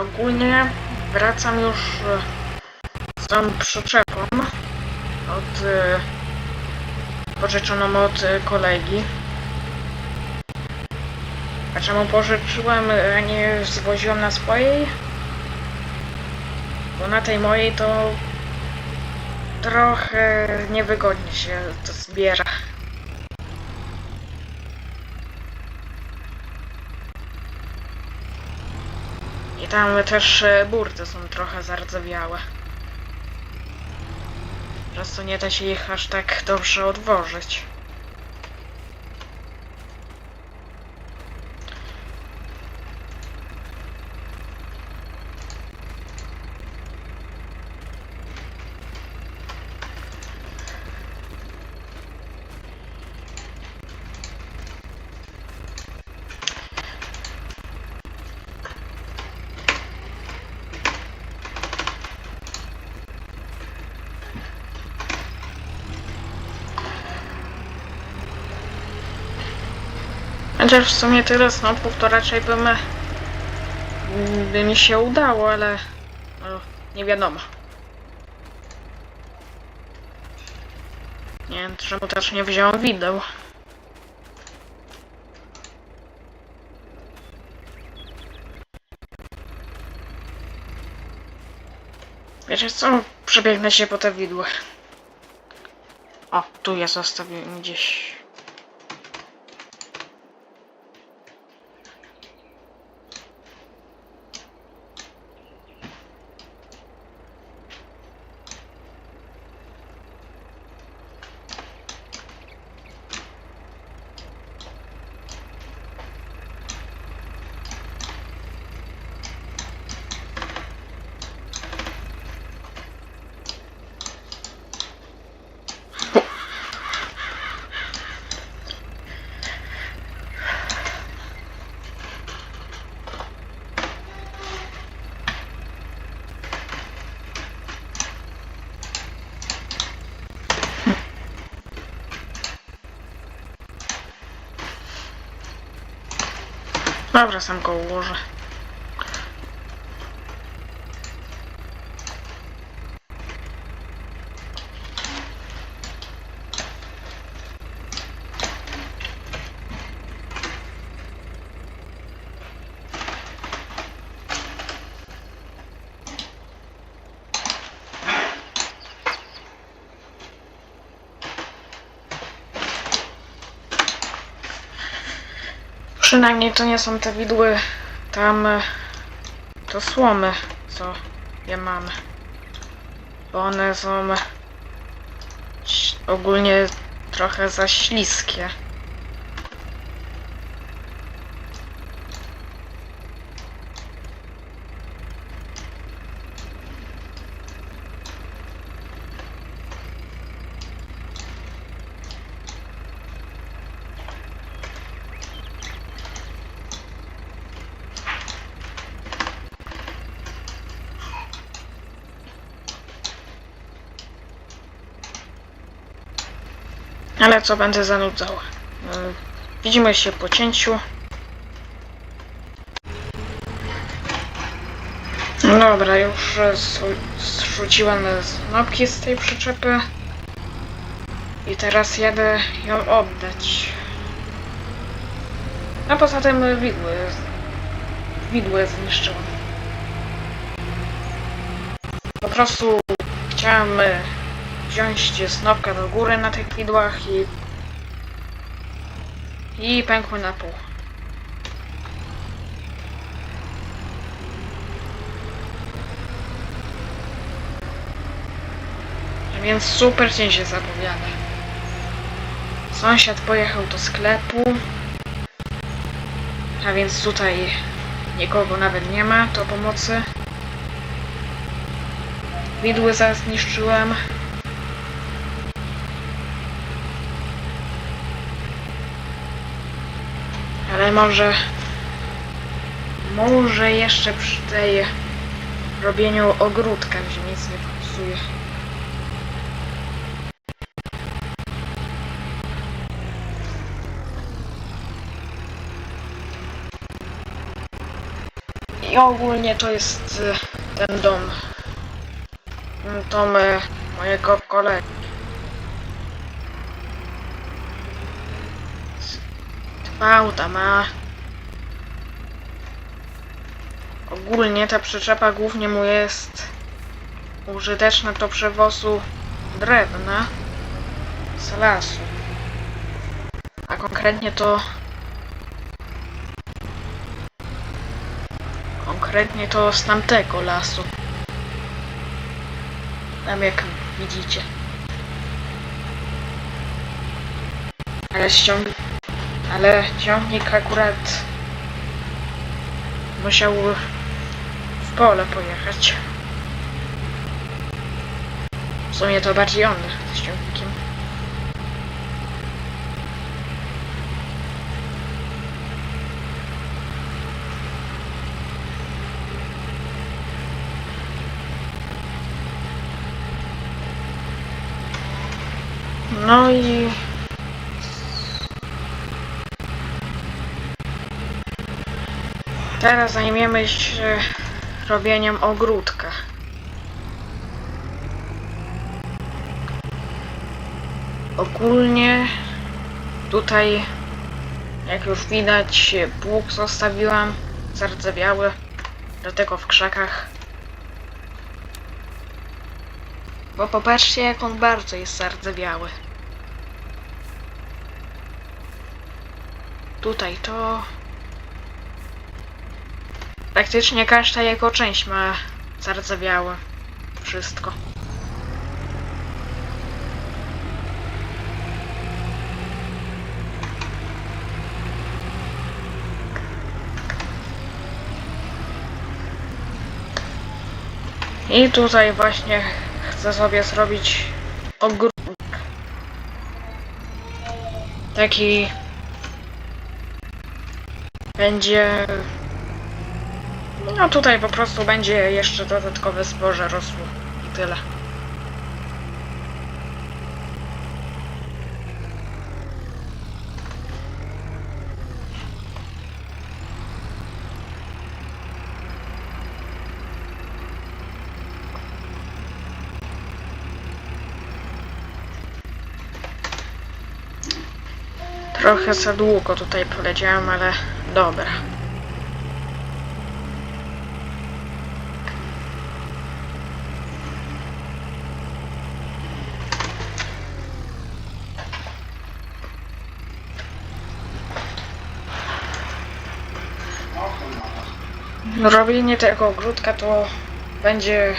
Ogólnie wracam już e, z tą przyczepą od e, pożyczoną od e, kolegi. A czemu pożyczyłem, a nie zwoziłem na swojej? Bo na tej mojej to trochę niewygodnie się to zbiera. I tam też e, burty są trochę zardzewiałe. Przez co nie da się ich aż tak dobrze odwożyć. Chociaż w sumie tyle snopów to raczej by, my, by mi się udało, ale no, nie wiadomo. Nie wiem, czemu też nie wziąłem wideł. Wiecie co? Przebiegnę się po te widły. O, tu je zostawiłem gdzieś. Dobra, sam go ułożę. Przynajmniej to nie są te widły tam e, to słomy, co je mamy. Bo one są ogólnie trochę za śliskie. Ale co będę zanudzał? Y, Widzimy się po cięciu. No Dobra, już e, zrzuciłem znopki z tej przyczepy. I teraz jadę ją oddać. A poza tym widły. Widły zniszczyłem. Po prostu chciałem e, wziąć snopkę do góry na tych widłach i i pękły na pół. Więc super dzień się zapowiada. Sąsiad pojechał do sklepu. A więc tutaj nikogo nawet nie ma do pomocy. Widły zniszczyłem. Ale może... Może jeszcze przy tej robieniu ogródka się nic nie popsuje. I ogólnie to jest y, ten dom. Dom y, mojego kolegi. Auta ma. Ogólnie ta przyczepa głównie mu jest użyteczna do przewozu drewna z lasu. A konkretnie to Konkretnie to z tamtego lasu. Tam jak widzicie. Ale ściąg... Ale ciągnik akurat musiał w pole pojechać. W sumie to bardziej on z ciągnikiem. No i... Teraz zajmiemy się robieniem ogródka. Ogólnie tutaj, jak już widać, pług zostawiłam zardzewiały, dlatego w krzakach. Bo popatrzcie, jak on bardzo jest zardzewiały. Tutaj to... Praktycznie każda jego część ma zardzewiałe. Wszystko. I tutaj właśnie chcę sobie zrobić ogródek. Taki będzie. No tutaj po prostu będzie jeszcze dodatkowe zboże rosło i tyle. Trochę za długo tutaj poleciałem, ale dobra. Robienie tego ogródka to będzie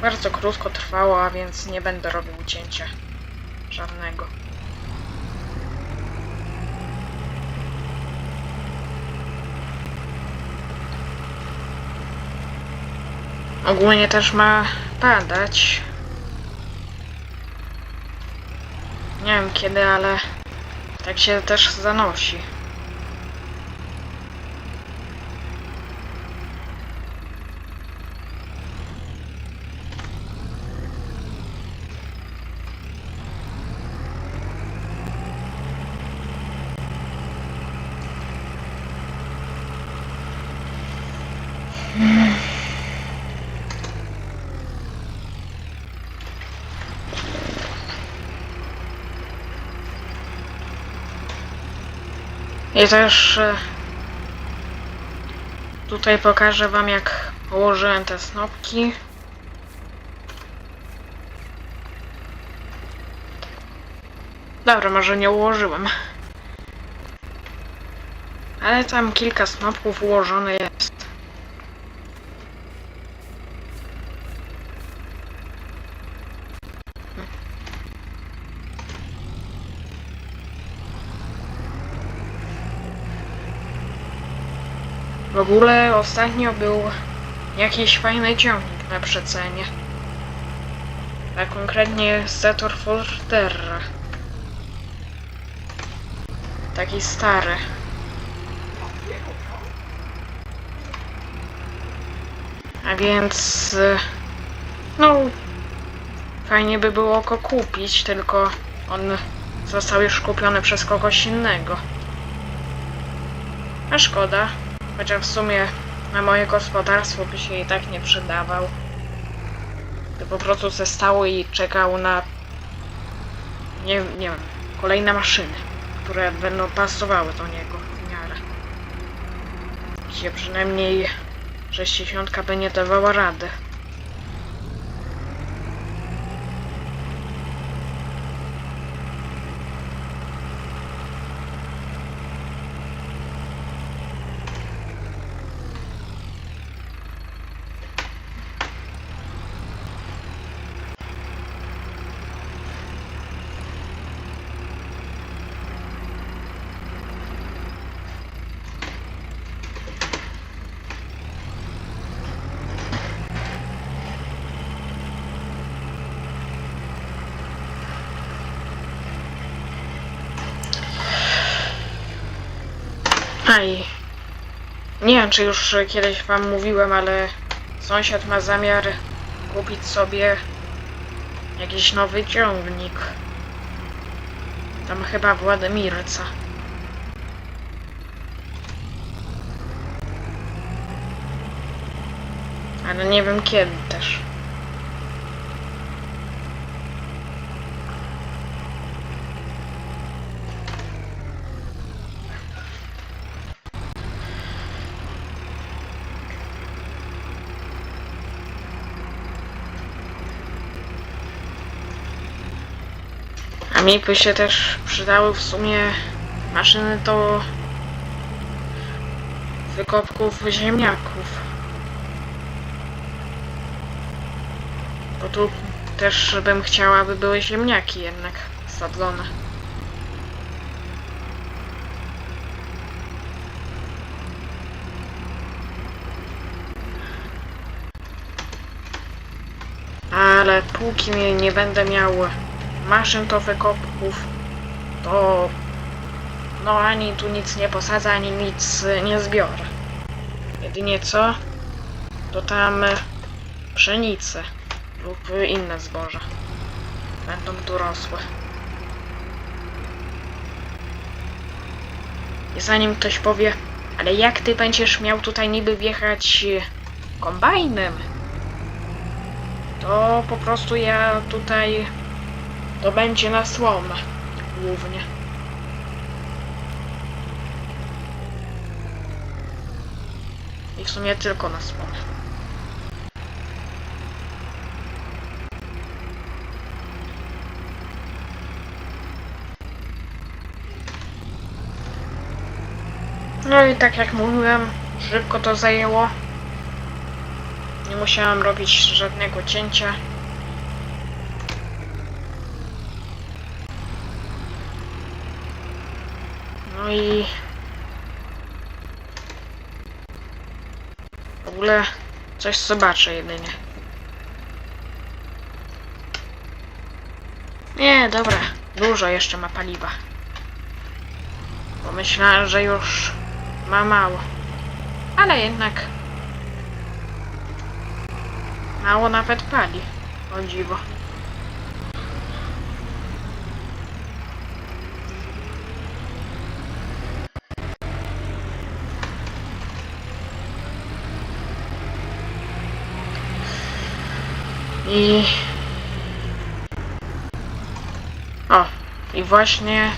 bardzo krótko trwało, a więc nie będę robił cięcia żadnego. Ogólnie też ma padać. Nie wiem kiedy, ale tak się też zanosi. I też e, tutaj pokażę wam jak położyłem te snopki. Dobra, może nie ułożyłem. Ale tam kilka snopków ułożone jest. W ogóle ostatnio był jakiś fajny ciągnik na przecenie. A konkretnie Zetor Forterra. Taki stary. A więc... No... Fajnie by było go kupić, tylko on został już kupiony przez kogoś innego. A szkoda, chociaż w sumie na moje gospodarstwo by się i tak nie przydawał. By po prostu se stał i czekał na nie, nie wiem, kolejne maszyny, które będą pasowały do niego w miarę. Gdzie przynajmniej 60 by nie dawała rady. Aj. Nie wiem, czy już kiedyś wam mówiłem, ale sąsiad ma zamiar kupić sobie jakiś nowy ciągnik. Tam chyba Władimirca. Ale nie wiem kiedy też. A mi by się też przydały w sumie maszyny do wykopków ziemniaków. Bo tu też bym chciała, aby były ziemniaki jednak sadzone. Ale póki nie, nie będę miał maszyn do wykopków, to no ani tu nic nie posadzę, ani nic nie zbiorę. Jedynie co, to tam y, pszenice lub inne zboża będą tu rosły. I zanim ktoś powie, ale jak ty będziesz miał tutaj niby wjechać y, kombajnem, to po prostu ja tutaj to będzie na słomę głównie. I w sumie tylko na słomę. No i tak jak mówiłem, szybko to zajęło. Nie musiałam robić żadnego cięcia. I w ogóle coś zobaczę jedynie. Nie, dobra, dużo jeszcze ma paliwa. Pomyślałem, że już ma mało. Ale jednak mało nawet pali. O dziwo. I... O, i właśnie...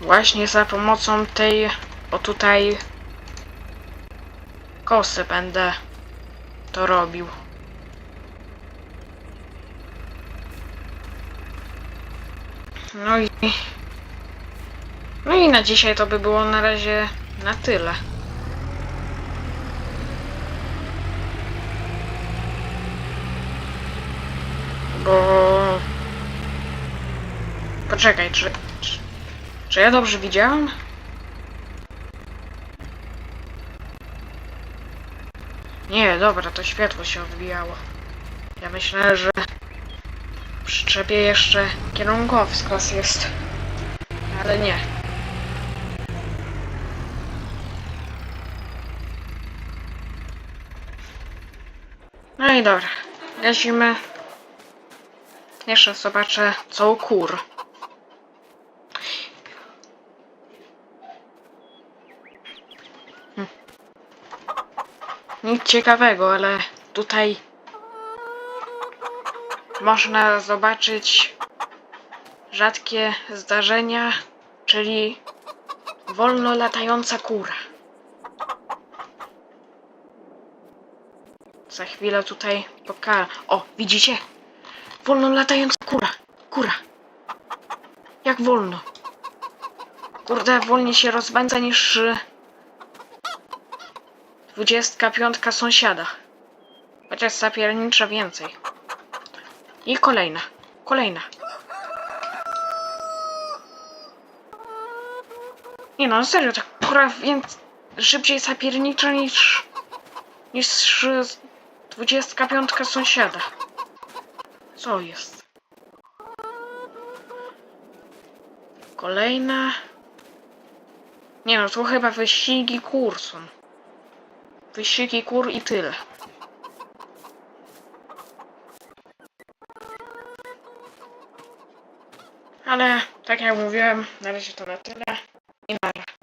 Właśnie za pomocą tej... O tutaj... Kosy będę to robił. No i... No i na dzisiaj to by było na razie na tyle. Bo... Poczekaj, czy, czy... Czy ja dobrze widziałem? Nie, dobra, to światło się odbijało. Ja myślę, że w przyczepie jeszcze kierunkowskaz jest. Ale nie. No i dobra, gazimy. Jeszcze zobaczę, co u kur. Hm. Nic ciekawego, ale tutaj można zobaczyć rzadkie zdarzenia, czyli wolno latająca kura. Za chwilę tutaj pokażę. O, widzicie? Wolno latająca kura. Kura. Jak wolno. Kurde, wolniej się rozpędza niż y, 25 sąsiada. Chociaż sapiernicza więcej. I kolejna. Kolejna. Nie no, serio, ta kura więc szybciej sapiernicza niż niż y, 25 sąsiada. Co jest? Kolejna. Nie no, to chyba wyścigi kur są. Wyścigi kur i tyle. Ale tak jak mówiłem, na razie to na tyle i nara.